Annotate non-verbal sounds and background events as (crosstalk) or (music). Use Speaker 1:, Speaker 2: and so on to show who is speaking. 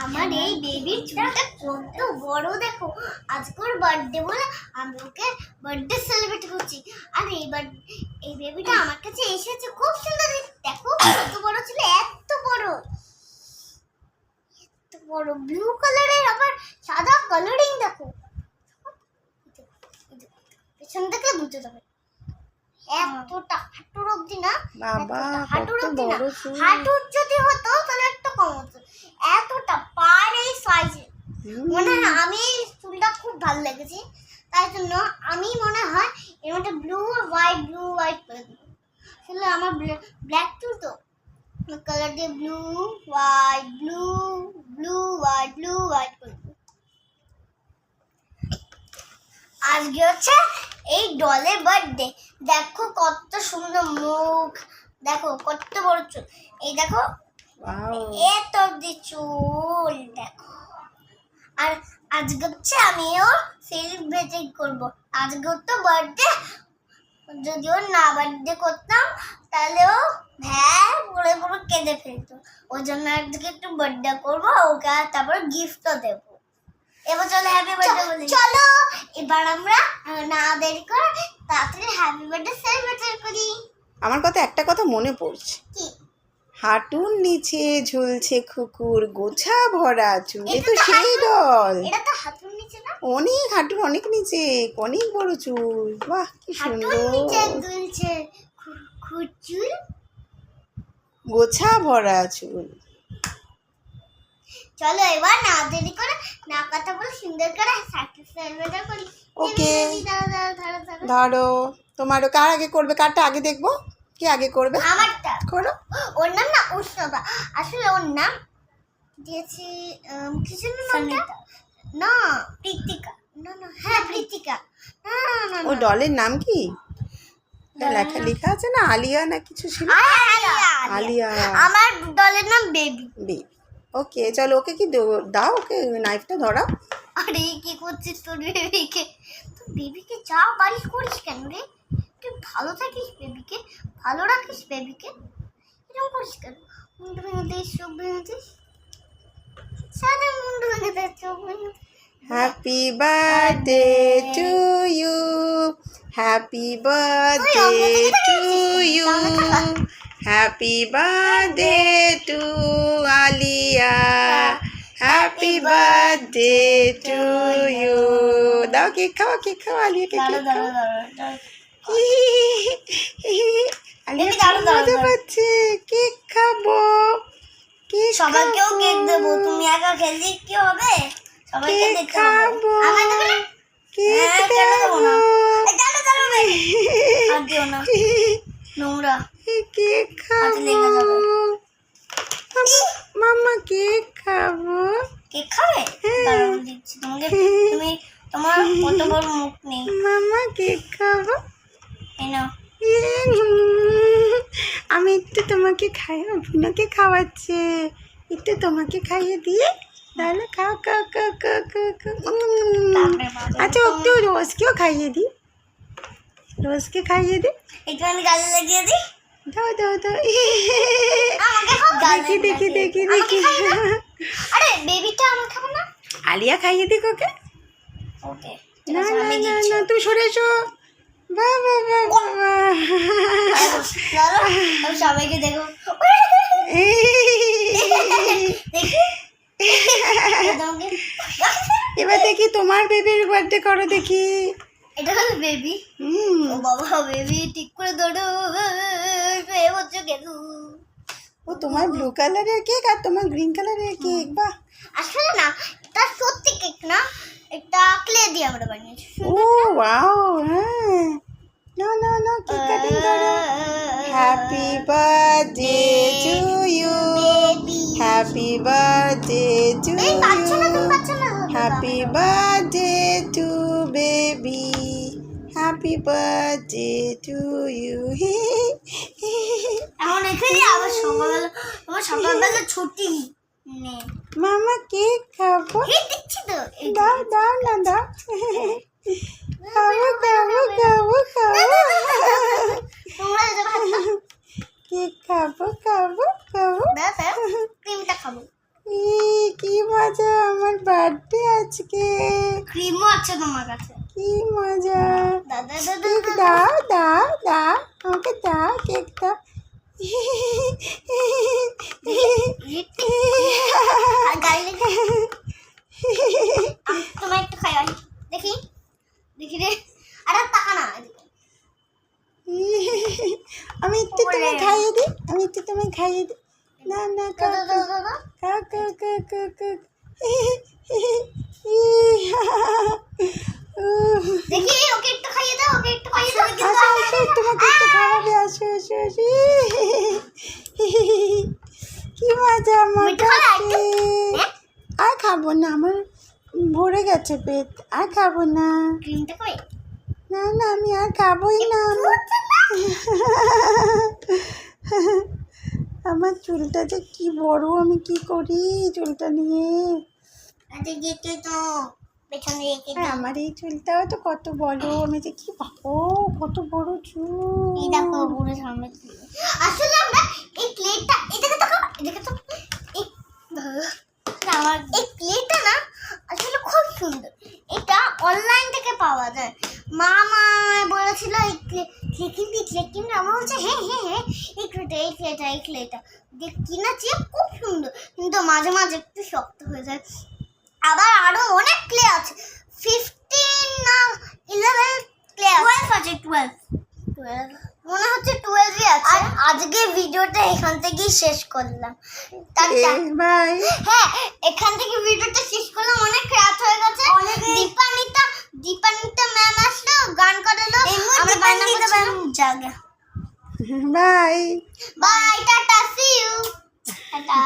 Speaker 1: আমার এই বেবির চুলটা কত বড় দেখো। আজকের বার্থডে বলে আমি ওকে বার্থডে সেলিব্রেট করছি। আর এই এই বেবিটা আমার কাছে এসেছে খুব সুন্দর দেখো কত বড় ছিল এত বড়। এত বড় ব্লু কালারের আবার সাদা কালারিং দেখো। পেছন থেকে বুঝতে যাবে এতটা হাঁটুর অব্দি না হাঁটুর অব্দি না। হাঁটুর যদি হতো তাহলে একটু কম হতো এতটা পার এই সাইজে
Speaker 2: হুম,
Speaker 1: মনে হয় আমি চুলটা খুব ভালো লেগেছে তাই জন্য আমি মনে হয় এর মধ্যে ব্লু হোয়াইট ব্লু হোয়াইট করে দেবো। আসলে আমার ব্ল্যাক চুল তো? কালার দিয়ে blue white blue blue white blue white করে দেবো। আজকে হচ্ছে এই ডলের বার্থডে দেখো কত সুন্দর মুখ দেখো কত বড় চুল। এই দেখো এত অব্দি চুল দেখো। আর আজকে হচ্ছে আমিও সেলিব্রেটিং করব। আজকে তো বার্থডে যদি ওর না বার্থডে করতাম তাহলে ও ভ্যা পড়ে পুরো কেঁদে ফেলতো। ওই জন্য আজকে একটু বার্থডে করব ওকে আর তারপর গিফটও দেবো। এবার চলো হ্যাপি বার্থডে বলি। চলো! এবার আমরা না দেরি করে তাড়াতাড়ি হ্যাপি বার্থডে সেলিব্রেট করি।
Speaker 2: আমার কথা একটা কথা মনে পড়ছে।
Speaker 1: কি?
Speaker 2: হাঁটুর নিচে ঝুলছে কুকুর গোছা ভরা চুল। এ তো সেই
Speaker 1: না?
Speaker 2: অনেক হাঁটুর অনেক নিচে অনেক বড় চুল। বাহ কি সুন্দর। গোছা ভরা চুল।
Speaker 1: চলো এবার না দেরি করে না কথা বলে সুন্দর করে দাঁড়াও।
Speaker 2: ধরো তোমারও কার আগে করবে? কারটা আগে দেখব? কে আগে করবে?
Speaker 1: আমারটা।
Speaker 2: করো?
Speaker 1: ওর নাম না উৎসবা আসলে ওর নাম দিয়েছি কিছু না না প্রীতিকা। না না হ্যাঁ প্রীতিকা। না
Speaker 2: ও ডলের নাম কি? এটা লেখা লেখা আছে না? আলিয়া না কিছু ছিল?
Speaker 1: আলিয়া, আমার দলের নাম বেবি।
Speaker 2: বেবি ওকে চলো ওকে কি দাও ওকে নাইফটা ধরাও।
Speaker 1: আরে কি করছিস তোর বেবিকে? তোর বেবিকে যা বাড়ি করিস কেন রে? তুই ভালো থাকিস বেবিকে ভালো রাখিস বেবিকে। এরকম করিস কেন মুন্ডু ভেঙে দিস চোখ ভেঙে দিস সারা মুন্ডু ভেঙে দিস চোখ ভেঙে
Speaker 2: happy birthday to you happy birthday to you happy birthday to Alia happy birthday to you দাও কেক খাও কেক খাও আলিয়াকে
Speaker 1: দাঁড়া
Speaker 2: কেক খাও মজা পাচ্ছে? কেক খাব। কেক
Speaker 1: সবাইকেও। কেক দেবো। তুমি একা খেললে কি হবে? সবাইকে দেখতে
Speaker 2: খাব। কেক
Speaker 1: হ্যাঁ, দেবো দাঁড়া দাঁড়া baby। আর দিও না। নোংরা।
Speaker 2: কেক খাব
Speaker 1: যাবে।
Speaker 2: মামা- মামা কেক খাব।
Speaker 1: কেক খাবে। দাঁড়াও দিচ্ছি তোমাকে। তুমি তোমার কত বড় মুখ নেই
Speaker 2: মামা কেক খাব
Speaker 1: এই নাও
Speaker 2: উম, আমি একটু তোমাকে খাই ভুনাকে খাওয়াচ্ছে। একটু তোমাকে খাইয়ে দিয়ে তাহলে খাও খাও খাও খাও খাও খাও। আচ্ছা একটু রোজকেও খাইয়ে দিই। রোজকে খাইয়ে দিই।
Speaker 1: একটুখানি গালে লাগিয়ে দিই।
Speaker 2: দাও দাও দাও। দেখি দেখি দেখি দেখি।
Speaker 1: আরে বেবিটা আমার খাব না?
Speaker 2: আলিয়া খাইয়ে দিক ওকে।
Speaker 1: ওকে
Speaker 2: না না না না তুমি সরে এসো। বাহ বাহ বাহ
Speaker 1: সবাইকে দেখো। তোমাকে (laughs)
Speaker 2: এবার দেখি তোমার বেবির বার্থডে করো দেখি।
Speaker 1: এটা হলো বেবি
Speaker 2: হুম।
Speaker 1: বাবা বেবি ঠিক করে কেন?
Speaker 2: ও তোমার ব্লু কালারের কেক আর তোমার গ্রিন কালারের কেক বাহ।
Speaker 1: আসলে না এটা সত্যি কেক না এটা ক্লে দিয়ে আমরা বানিয়েছি
Speaker 2: ও ওয়াও হ্যাঁ। না না না কেক কাটিং করো। Happy birthday to happy birthday to happy birthday to baby happy birthday to you
Speaker 1: এখন এখানে আবার সকালবেলা তোমার সকালবেলা ছুটি নেই।
Speaker 2: মামা কেক খাব। দাও দাও না দাও খাব খাব খাব খাব
Speaker 1: তোমরা এটা ভাত দাও।
Speaker 2: কেক খাব খাব খাব
Speaker 1: দাও দাও ক্রিমটা খাব
Speaker 2: ই, কি মজা আমার বার্থডে আজকে।
Speaker 1: ক্রিমও আছে তোমার কাছে?
Speaker 2: কি মজা।
Speaker 1: দাদা দাদা
Speaker 2: কেক দাও দাও দাও আমাকে দাও কেক
Speaker 1: আর তোমার একটু খাই। দেখি দেখি রে। আরে টাকা না
Speaker 2: আমি একটু তোমায় খাইয়ে দিই আমি একটু তোমায় খাইয়ে দিই। না না খাও
Speaker 1: দাদা দাদা দাদা
Speaker 2: খাও খাও খাও খাও খাও
Speaker 1: দেখি ওকে একটু খাইয়ে দাও ওকে একটু খাইয়ে দাও
Speaker 2: আসো আসো তোমাকে একটু খাওয়াবে আসো আসো আসো কি মজা আমার? কাছে।
Speaker 1: হ্যাঁ?
Speaker 2: আর খাব না আমার ভরে গেছে পেট আর খাব না না না আমি আর খাবোই না আমার চুলটা যে কি বড় আমি কি করি চুলটা নিয়ে
Speaker 1: আচ্ছা তো পেছনে রেখে
Speaker 2: আমার এই চুলটাও তো কত বড় আমি যে কি ভাবো কত বড় চুল।
Speaker 1: এই দেখো পুরো সামনে ছিল। আসলে আমরা এই প্লেটটা তো আমার এই প্লেটটা না আসলে খুব সুন্দর। এটা অনলাইন থেকে পাওয়া যায়। মা মা বলেছিল এই ক্লে কিনবি ক্লে কিনবি আমার বলছে হ্যাঁ হ্যাঁ হ্যাঁ এই ক্লেটা এই ক্লেটা এই ক্লেটা দেখ কিনেছি খুব সুন্দর। কিন্তু মাঝে মাঝে একটু শক্ত হয়ে যায়। আবার আরও অনেক ক্লে আছে। ফিফটিন না ইলেভেন ক্লে টুয়েলভ আছে টুয়েলভ মনে হচ্ছে টুয়েলভই আছে। আর আজকে ভিডিওটা এখান থেকেই শেষ করলাম। হ্যাঁ এখান থেকে ভিডিওটা শেষ করলাম। অনেক রাত হয়ে গেছে। দীপানিতা দীপানিতা ম্যাম আসলো গান করালো। আমরা জাগা।
Speaker 2: Bye
Speaker 1: bye tata see you tata.